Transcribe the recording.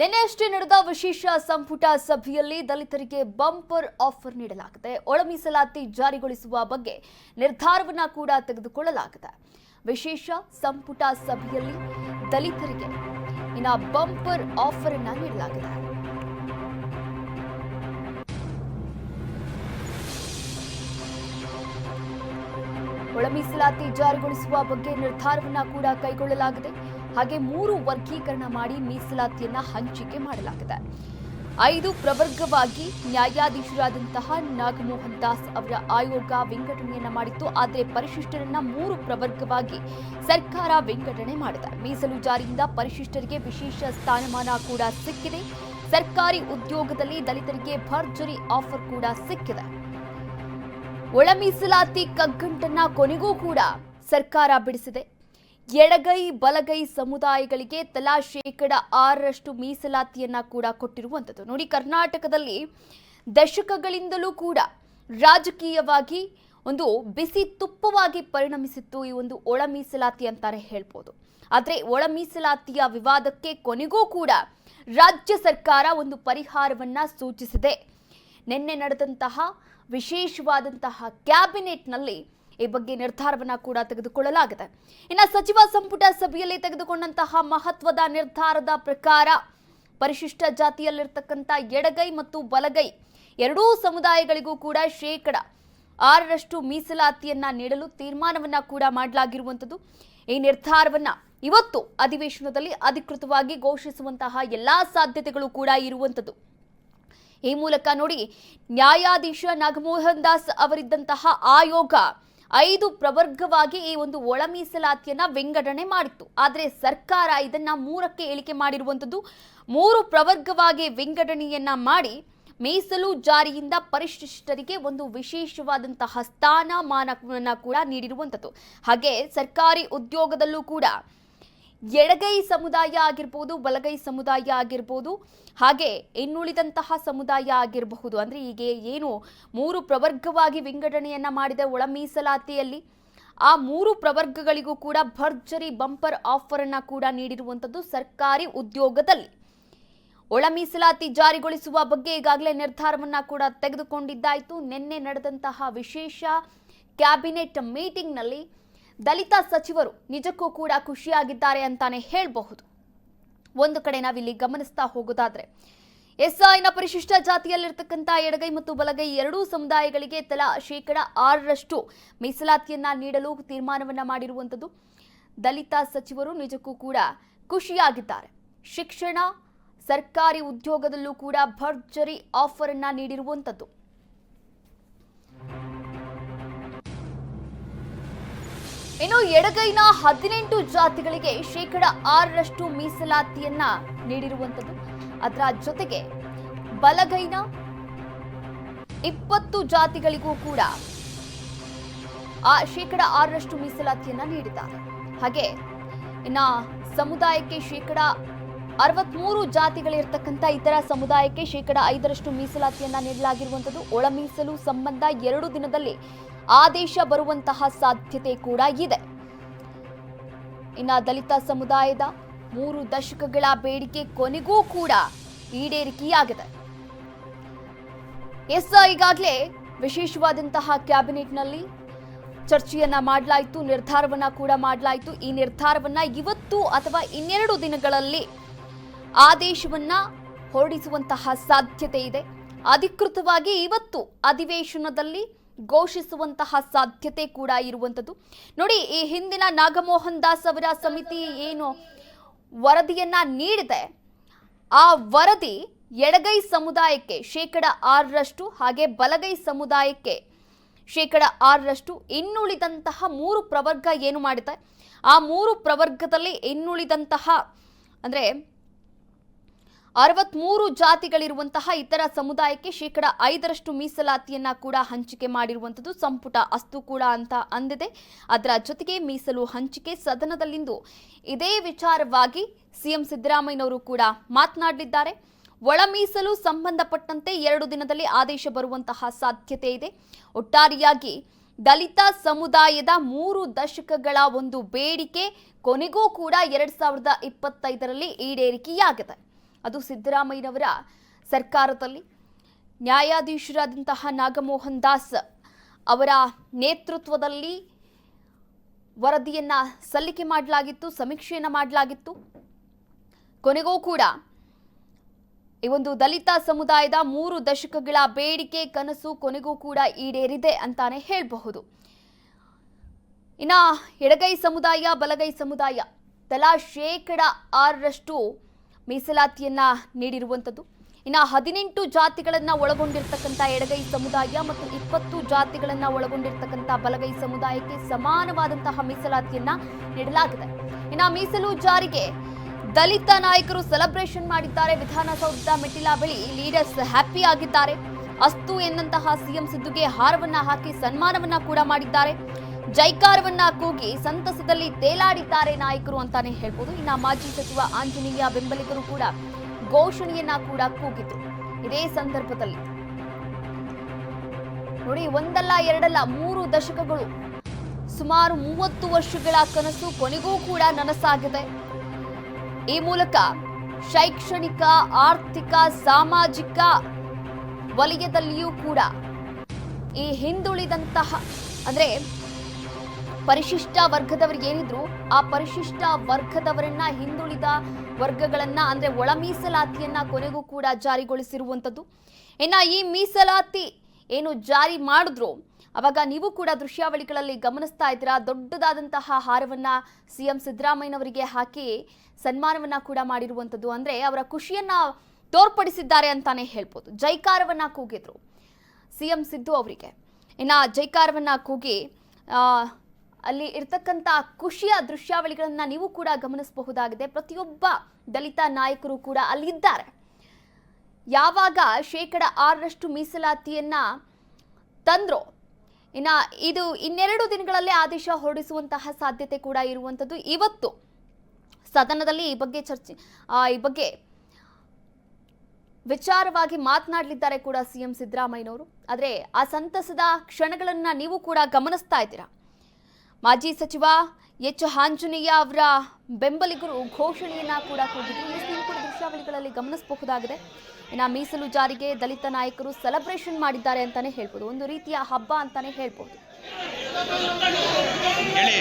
ನಿನ್ನೆಯಷ್ಟೇ ನಡೆದ ವಿಶೇಷ ಸಂಪುಟ ಸಭೆಯಲ್ಲಿ ದಲಿತರಿಗೆ ಬಂಪರ್ ಆಫರ್ ನೀಡಲಾಗಿದೆ. ಒಳ ಮೀಸಲಾತಿ ಜಾರಿಗೊಳಿಸುವ ಬಗ್ಗೆ ನಿರ್ಧಾರವನ್ನ ಕೂಡ ತೆಗೆದುಕೊಳ್ಳಲಾಗಿದೆ. ವಿಶೇಷ ಸಂಪುಟ ಸಭೆಯಲ್ಲಿ ದಲಿತರಿಗೆ ಇನ್ನ ಬಂಪರ್ ಆಫರ್ ಅನ್ನ ನೀಡಲಾಗಿದೆ. ಒಳ ಮೀಸಲಾತಿ ಜಾರಿಗೊಳಿಸುವ ಬಗ್ಗೆ ನಿರ್ಧಾರವನ್ನ ಕೂಡ ಕೈಗೊಳ್ಳಲಾಗಿದೆ. ಹಾಗೆ ಮೂರು ವರ್ಗೀಕರಣ ಮಾಡಿ ಮೀಸಲಾತಿಯನ್ನ ಹಂಚಿಕೆ ಮಾಡಲಾಗಿದೆ. ಐದು ಪ್ರವರ್ಗವಾಗಿ ನ್ಯಾಯಾಧೀಶರಾದಂತಹ ನಾಗಮೋಹನ್ ದಾಸ್ ಅವರ ಆಯೋಗ ವಿಂಗಡಣೆಯನ್ನ ಮಾಡಿತ್ತು. ಆದರೆ ಪರಿಶಿಷ್ಟರನ್ನ ಮೂರು ಪ್ರವರ್ಗವಾಗಿ ಸರ್ಕಾರ ವಿಂಗಡಣೆ ಮಾಡಿದೆ. ಮೀಸಲು ಜಾರಿಯಿಂದ ಪರಿಶಿಷ್ಟರಿಗೆ ವಿಶೇಷ ಸ್ಥಾನಮಾನ ಕೂಡ ಸಿಕ್ಕಿದೆ. ಸರ್ಕಾರಿ ಉದ್ಯೋಗದಲ್ಲಿ ದಲಿತರಿಗೆ ಭರ್ಜರಿ ಆಫರ್ ಕೂಡ ಸಿಕ್ಕಿದೆ. ಒಳ ಮೀಸಲಾತಿ ಕಗ್ಗಂಟನ್ನ ಕೊನೆಗೂ ಕೂಡ ಸರ್ಕಾರ ಬಿಡಿಸಿದೆ. ಎಡಗೈ ಬಲಗೈ ಸಮುದಾಯಗಳಿಗೆ ತಲಾ ಶೇಕಡ ಆರರಷ್ಟು ಮೀಸಲಾತಿಯನ್ನ ಕೂಡ ಕೊಟ್ಟಿರುವಂಥದ್ದು. ನೋಡಿ, ಕರ್ನಾಟಕದಲ್ಲಿ ದಶಕಗಳಿಂದಲೂ ಕೂಡ ರಾಜಕೀಯವಾಗಿ ಒಂದು ಬಿಸಿ ತುಪ್ಪವಾಗಿ ಪರಿಣಮಿಸಿತ್ತು ಈ ಒಂದು ಒಳ ಮೀಸಲಾತಿ ಅಂತಾನೆ ಹೇಳ್ಬೋದು. ಆದರೆ ಒಳ ಮೀಸಲಾತಿಯ ವಿವಾದಕ್ಕೆ ಕೊನೆಗೂ ಕೂಡ ರಾಜ್ಯ ಸರ್ಕಾರ ಒಂದು ಪರಿಹಾರವನ್ನ ಸೂಚಿಸಿದೆ. ನಿನ್ನೆ ನಡೆದಂತಹ ವಿಶೇಷವಾದಂತಹ ಕ್ಯಾಬಿನೆಟ್ನಲ್ಲಿ ಈ ಬಗ್ಗೆ ನಿರ್ಧಾರವನ್ನ ಕೂಡ ತೆಗೆದುಕೊಳ್ಳಲಾಗಿದೆ. ಇನ್ನು ಸಚಿವ ಸಂಪುಟ ಸಭೆಯಲ್ಲಿ ತೆಗೆದುಕೊಂಡಂತಹ ಮಹತ್ವದ ನಿರ್ಧಾರದ ಪ್ರಕಾರ ಪರಿಶಿಷ್ಟ ಜಾತಿಯಲ್ಲಿರ್ತಕ್ಕಂಥ ಎಡಗೈ ಮತ್ತು ಬಲಗೈ ಎರಡೂ ಸಮುದಾಯಗಳಿಗೂ ಕೂಡ ಶೇಕಡ ಆರರಷ್ಟು ಮೀಸಲಾತಿಯನ್ನ ನೀಡಲು ತೀರ್ಮಾನವನ್ನ ಕೂಡ ಮಾಡಲಾಗಿರುವಂಥದ್ದು. ಈ ನಿರ್ಧಾರವನ್ನ ಇವತ್ತು ಅಧಿವೇಶನದಲ್ಲಿ ಅಧಿಕೃತವಾಗಿ ಘೋಷಿಸುವಂತಹ ಎಲ್ಲಾ ಸಾಧ್ಯತೆಗಳು ಕೂಡ ಇರುವಂಥದ್ದು. ಈ ಮೂಲಕ ನೋಡಿ ನ್ಯಾಯಾಧೀಶ ನಾಗಮೋಹನ್ ದಾಸ್ ಅವರಿದ್ದಂತಹ ಆಯೋಗ ಐದು ಪ್ರವರ್ಗವಾಗಿ ಈ ಒಂದು ಒಳ ಮೀಸಲಾತಿಯನ್ನ ವಿಂಗಡಣೆ ಮಾಡಿತ್ತು. ಆದರೆ ಸರ್ಕಾರ ಇದನ್ನ ಮೂರಕ್ಕೆ ಇಳಿಕೆ ಮಾಡಿರುವಂಥದ್ದು ಮೂರು ಪ್ರವರ್ಗವಾಗಿ ವಿಂಗಡಣೆಯನ್ನ ಮಾಡಿ ಮೀಸಲು ಜಾರಿಯಿಂದ ಪರಿಶಿಷ್ಟರಿಗೆ ಒಂದು ವಿಶೇಷವಾದಂತಹ ಸ್ಥಾನಮಾನವನ್ನು ಕೂಡ ನೀಡಿರುವಂಥದ್ದು ಹಾಗೆ ಸರ್ಕಾರಿ ಉದ್ಯೋಗದಲ್ಲೂ ಕೂಡ ಎಡಗೈ ಸಮುದಾಯ ಆಗಿರ್ಬೋದು, ಬಲಗೈ ಸಮುದಾಯ ಆಗಿರ್ಬೋದು, ಹಾಗೆ ಇನ್ನುಳಿದಂತಹ ಸಮುದಾಯ ಆಗಿರಬಹುದು. ಅಂದರೆ ಈಗ ಏನು ಮೂರು ಪ್ರವರ್ಗವಾಗಿ ವಿಂಗಡಣೆಯನ್ನ ಮಾಡಿದ ಒಳ ಮೀಸಲಾತಿಯಲ್ಲಿ ಆ ಮೂರು ಪ್ರವರ್ಗಗಳಿಗೂ ಕೂಡ ಭರ್ಜರಿ ಬಂಪರ್ ಆಫರ್ ಅನ್ನ ಕೂಡ ನೀಡಿರುವಂಥದ್ದು ಸರ್ಕಾರಿ ಉದ್ಯೋಗದಲ್ಲಿ. ಒಳ ಮೀಸಲಾತಿ ಜಾರಿಗೊಳಿಸುವ ಬಗ್ಗೆ ಈಗಾಗಲೇ ನಿರ್ಧಾರವನ್ನ ಕೂಡ ತೆಗೆದುಕೊಂಡಿದ್ದಾಯಿತು. ನಿನ್ನೆ ನಡೆದಂತಹ ವಿಶೇಷ ಕ್ಯಾಬಿನೆಟ್ ಮೀಟಿಂಗ್ನಲ್ಲಿ ದಲಿತ ಸಚಿವರು ನಿಜಕ್ಕೂ ಕೂಡ ಖುಷಿಯಾಗಿದ್ದಾರೆ ಅಂತಾನೆ ಹೇಳಬಹುದು. ಒಂದು ಕಡೆ ನಾವಿಲ್ಲಿ ಗಮನಿಸ್ತಾ ಹೋಗೋದಾದ್ರೆ ಎಸ್ಐನ ಪರಿಶಿಷ್ಟ ಜಾತಿಯಲ್ಲಿರ್ತಕ್ಕಂಥ ಎಡಗೈ ಮತ್ತು ಬಲಗೈ ಎರಡೂ ಸಮುದಾಯಗಳಿಗೆ ತಲಾ ಶೇಕಡ ಆರರಷ್ಟು ಮೀಸಲಾತಿಯನ್ನ ನೀಡಲು ತೀರ್ಮಾನವನ್ನ ಮಾಡಿರುವಂಥದ್ದು. ದಲಿತ ಸಚಿವರು ನಿಜಕ್ಕೂ ಕೂಡ ಖುಷಿಯಾಗಿದ್ದಾರೆ. ಶಿಕ್ಷಣ, ಸರ್ಕಾರಿ ಉದ್ಯೋಗದಲ್ಲೂ ಕೂಡ ಭರ್ಜರಿ ಆಫರ್ ಅನ್ನ ನೀಡಿರುವಂಥದ್ದು. ಇನ್ನು ಎಡಗೈನ ಹದಿನೆಂಟು ಜಾತಿಗಳಿಗೆ ಶೇಕಡ ಆರರಷ್ಟು ಮೀಸಲಾತಿಯನ್ನ ನೀಡಿರುವಂಥದ್ದು. ಅದರ ಜೊತೆಗೆ ಬಲಗೈನ ಇಪ್ಪತ್ತು ಜಾತಿಗಳಿಗೂ ಕೂಡ ಆ ಶೇಕಡ ಆರರಷ್ಟು ಮೀಸಲಾತಿಯನ್ನ ನೀಡಿದ್ದಾರೆ. ಹಾಗೆ ಇನ್ನ ಸಮುದಾಯಕ್ಕೆ ಶೇಕಡ ಅರವತ್ಮೂರು ಜಾತಿಗಳಿರ್ತಕ್ಕಂಥ ಇತರ ಸಮುದಾಯಕ್ಕೆ ಶೇಕಡ ಐದರಷ್ಟು ಮೀಸಲಾತಿಯನ್ನ ನೀಡಲಾಗಿರುವಂಥದ್ದು. ಒಳ ಮೀಸಲು ಸಂಬಂಧ ಎರಡು ದಿನದಲ್ಲಿ ಆದೇಶ ಬರುವಂತಹ ಸಾಧ್ಯತೆ ಕೂಡ ಇದೆ. ಇನ್ನ ದಲಿತ ಸಮುದಾಯದ ಮೂರು ದಶಕಗಳ ಬೇಡಿಕೆ ಕೊನೆಗೂ ಕೂಡ ಈಡೇರಿಕೆಯಾಗಿದೆ. ಎಸ್, ಈಗಾಗಲೇ ವಿಶೇಷವಾದಂತಹ ಕ್ಯಾಬಿನೆಟ್ನಲ್ಲಿ ಚರ್ಚೆಯನ್ನ ಮಾಡಲಾಯಿತು, ನಿರ್ಧಾರವನ್ನ ಕೂಡ ಮಾಡಲಾಯಿತು. ಈ ನಿರ್ಧಾರವನ್ನ ಇವತ್ತು ಅಥವಾ ಇನ್ನೆರಡು ದಿನಗಳಲ್ಲಿ ಆದೇಶವನ್ನ ಹೊರಡಿಸುವಂತಹ ಸಾಧ್ಯತೆ ಇದೆ. ಅಧಿಕೃತವಾಗಿ ಇವತ್ತು ಅಧಿವೇಶನದಲ್ಲಿ ಘೋಷಿಸುವಂತಹ ಸಾಧ್ಯತೆ ಕೂಡ ಇರುವಂಥದ್ದು. ನೋಡಿ, ಈ ಹಿಂದಿನ ನಾಗಮೋಹನ್ ದಾಸ್ ಅವರ ಸಮಿತಿ ಏನು ವರದಿಯನ್ನ ನೀಡಿದೆ, ಆ ವರದಿ ಎಡಗೈ ಸಮುದಾಯಕ್ಕೆ ಶೇಕಡ ಆರರಷ್ಟು ಹಾಗೆ ಬಲಗೈ ಸಮುದಾಯಕ್ಕೆ ಶೇಕಡ ಆರರಷ್ಟು ಇನ್ನುಳಿದಂತಹ ಮೂರು ಪ್ರವರ್ಗ ಏನು ಮಾಡಿದೆ? ಆ ಮೂರು ಪ್ರವರ್ಗದಲ್ಲಿ ಇನ್ನುಳಿದಂತಹ ಅಂದರೆ ಅರವತ್ಮೂರು ಜಾತಿಗಳಿರುವಂತಹ ಇತರ ಸಮುದಾಯಕ್ಕೆ ಶೇಕಡ ಐದರಷ್ಟು ಮೀಸಲಾತಿಯನ್ನ ಕೂಡ ಹಂಚಿಕೆ ಮಾಡಿರುವಂಥದ್ದು ಸಂಪುಟ ಅಸ್ತು ಕೂಡ ಅಂತ ಅಂದಿದೆ. ಅದರ ಜೊತೆಗೆ ಮೀಸಲು ಹಂಚಿಕೆ ಸದನದಲ್ಲಿಂದು ಇದೇ ವಿಚಾರವಾಗಿ ಸಿಎಂ ಸಿದ್ದರಾಮಯ್ಯನವರು ಕೂಡ ಮಾತನಾಡಲಿದ್ದಾರೆ. ಒಳ ಮೀಸಲು ಸಂಬಂಧಪಟ್ಟಂತೆ ಎರಡು ದಿನದಲ್ಲಿ ಆದೇಶ ಬರುವಂತಹ ಸಾಧ್ಯತೆ ಇದೆ. ಒಟ್ಟಾರೆಯಾಗಿ ದಲಿತ ಸಮುದಾಯದ ಮೂರು ದಶಕಗಳ ಒಂದು ಬೇಡಿಕೆ ಕೊನೆಗೂ ಕೂಡ ಎರಡ್ ಸಾವಿರದ ಇಪ್ಪತ್ತೈದರಲ್ಲಿ ಈಡೇರಿಕೆಯಾಗಿದೆ. ಅದು ಸಿದ್ದರಾಮಯ್ಯನವರ ಸರ್ಕಾರದಲ್ಲಿ. ನ್ಯಾಯಾಧೀಶರಾದಂತಹ ನಾಗಮೋಹನ್ ದಾಸ್ ಅವರ ನೇತೃತ್ವದಲ್ಲಿ ವರದಿಯನ್ನು ಸಲ್ಲಿಕೆ ಮಾಡಲಾಗಿತ್ತು, ಸಮೀಕ್ಷೆಯನ್ನು ಮಾಡಲಾಗಿತ್ತು. ಕೊನೆಗೂ ಕೂಡ ಈ ಒಂದು ದಲಿತ ಸಮುದಾಯದ ಮೂರು ದಶಕಗಳ ಬೇಡಿಕೆ, ಕನಸು ಕೊನೆಗೂ ಕೂಡ ಈಡೇರಿದೆ ಅಂತಾನೆ ಹೇಳಬಹುದು. ಇನ್ನ ಎಡಗೈ ಸಮುದಾಯ, ಬಲಗೈ ಸಮುದಾಯ, ತಲಾ ಶೇಕಡ ಆರರಷ್ಟು ಮೀಸಲಾತಿಯನ್ನ ನೀಡಿರುವಂಥದ್ದು ಇನ್ನು ಹದಿನೆಂಟು ಜಾತಿಗಳನ್ನ ಒಳಗೊಂಡಿರ್ತಕ್ಕಂಥ ಎಡಗೈ ಸಮುದಾಯ ಮತ್ತು ಇಪ್ಪತ್ತು ಜಾತಿಗಳನ್ನ ಒಳಗೊಂಡಿರ್ತಕ್ಕಂಥ ಬಲಗೈ ಸಮುದಾಯಕ್ಕೆ ಸಮಾನವಾದಂತಹ ಮೀಸಲಾತಿಯನ್ನ ನೀಡಲಾಗಿದೆ. ಇನ್ನು ಮೀಸಲು ಜಾರಿಗೆ ದಲಿತ ನಾಯಕರು ಸೆಲೆಬ್ರೇಷನ್ ಮಾಡಿದ್ದಾರೆ. ವಿಧಾನಸೌಧದ ಮೆಟ್ಟಿಲ ಬಳಿ ಲೀಡರ್ಸ್ ಹ್ಯಾಪಿ ಆಗಿದ್ದಾರೆ. ಅಸ್ತು ಎಂದಂತಹ ಸಿಎಂ ಸಿದ್ದುಗೆ ಹಾರವನ್ನ ಹಾಕಿ ಸನ್ಮಾನವನ್ನ ಕೂಡ ಮಾಡಿದ್ದಾರೆ. ಜೈಕಾರವನ್ನ ಕೂಗಿ ಸಂತಸದಲ್ಲಿ ತೇಲಾಡಿದ್ದಾರೆ ನಾಯಕರು ಅಂತಾನೆ ಹೇಳ್ಬೋದು. ಇನ್ನ ಮಾಜಿ ಸಚಿವ ಆಂಜನೇಯ ಬೆಂಬಲಿಗರು ಕೂಡ ಘೋಷಣೆಯನ್ನ ಕೂಡ ಕೂಗಿದ್ರು. ಇದೇ ಸಂದರ್ಭದಲ್ಲಿ. ನೋಡಿ, ಒಂದಲ್ಲ ಎರಡಲ್ಲ ಮೂರು ದಶಕಗಳು, ಸುಮಾರು ಮೂವತ್ತು ವರ್ಷಗಳ ಕನಸು ಕೊನೆಗೂ ಕೂಡ ನನಸಾಗಿದೆ. ಈ ಮೂಲಕ ಶೈಕ್ಷಣಿಕ, ಆರ್ಥಿಕ, ಸಾಮಾಜಿಕ ವಲಯದಲ್ಲಿಯೂ ಕೂಡ ಈ ಹಿಂದುಳಿದಂತಹ, ಅಂದ್ರೆ ಪರಿಶಿಷ್ಟ ವರ್ಗದವರು ಏನಿದ್ರು, ಆ ಪರಿಶಿಷ್ಟ ವರ್ಗದವರನ್ನ ಹಿಂದುಳಿದ ವರ್ಗಗಳನ್ನ ಅಂದ್ರೆ ಒಳ ಮೀಸಲಾತಿಯನ್ನ ಕೊನೆಗೂ ಕೂಡ ಜಾರಿಗೊಳಿಸಿರುವಂಥದ್ದು. ಇನ್ನ ಈ ಮೀಸಲಾತಿ ಏನು ಜಾರಿ ಮಾಡಿದ್ರು, ಅವಾಗ ನೀವು ಕೂಡ ದೃಶ್ಯಾವಳಿಗಳಲ್ಲಿ ಗಮನಿಸ್ತಾ ಇದ್ದೀರಾ? ದೊಡ್ಡದಾದಂತಹ ಹಾರವನ್ನ ಸಿಎಂ ಸಿದ್ದರಾಮಯ್ಯನವರಿಗೆ ಹಾಕಿ ಸನ್ಮಾನವನ್ನ ಕೂಡ ಮಾಡಿರುವಂಥದ್ದು. ಅಂದ್ರೆ ಅವರ ಖುಷಿಯನ್ನ ತೋರ್ಪಡಿಸಿದ್ದಾರೆ ಅಂತಾನೆ ಹೇಳ್ಬೋದು. ಜೈಕಾರವನ್ನ ಕೂಗಿದ್ರು ಸಿಎಂ ಸಿದ್ದು ಅವರಿಗೆ. ಇನ್ನ ಜೈಕಾರವನ್ನ ಕೂಗಿ ಅಲ್ಲಿ ಇರ್ತಕ್ಕಂಥ ಖುಷಿಯ ದೃಶ್ಯಾವಳಿಗಳನ್ನ ನೀವು ಕೂಡ ಗಮನಿಸಬಹುದಾಗಿದೆ. ಪ್ರತಿಯೊಬ್ಬ ದಲಿತ ನಾಯಕರು ಕೂಡ ಅಲ್ಲಿದ್ದಾರೆ. ಯಾವಾಗ ಶೇಕಡ ಆರರಷ್ಟು ಮೀಸಲಾತಿಯನ್ನ ತಂದ್ರೋ, ಇನ್ನ ಇದು ಇನ್ನೆರಡು ದಿನಗಳಲ್ಲೇ ಆದೇಶ ಹೊರಡಿಸುವಂತಹ ಸಾಧ್ಯತೆ ಕೂಡ ಇರುವಂಥದ್ದು. ಇವತ್ತು ಸದನದಲ್ಲಿ ಈ ಬಗ್ಗೆ ಚರ್ಚೆ ಈ ಬಗ್ಗೆ ವಿಚಾರವಾಗಿ ಮಾತನಾಡಲಿದ್ದಾರೆ ಕೂಡ ಸಿಎಂ ಸಿದ್ದರಾಮಯ್ಯನವರು. ಆದರೆ ಆ ಸಂತಸದ ಕ್ಷಣಗಳನ್ನು ನೀವು ಕೂಡ ಗಮನಿಸ್ತಾ ಇದ್ದೀರಾ? ಮಾಜಿ ಸಚಿವ ಎಚ್ ಆಂಜನೇಯ ಅವರ ಬೆಂಬಲಿಗರು ಘೋಷಣೆಯನ್ನ ಕೂಡ ಕೂಗಿದ್ರು. ಕೂಡ ದೃಶ್ಯಾವಳಿಗಳಲ್ಲಿ ಗಮನಿಸಬಹುದಾಗಿದೆ. ಇನ್ನು ಮೀಸಲು ಜಾರಿಗೆ ದಲಿತ ನಾಯಕರು ಸೆಲೆಬ್ರೇಷನ್ ಮಾಡಿದ್ದಾರೆ ಅಂತಾನೆ ಹೇಳ್ಬೋದು. ಒಂದು ರೀತಿಯ ಹಬ್ಬ ಅಂತಾನೆ ಹೇಳ್ಬೋದು. ಹೇಳಿ.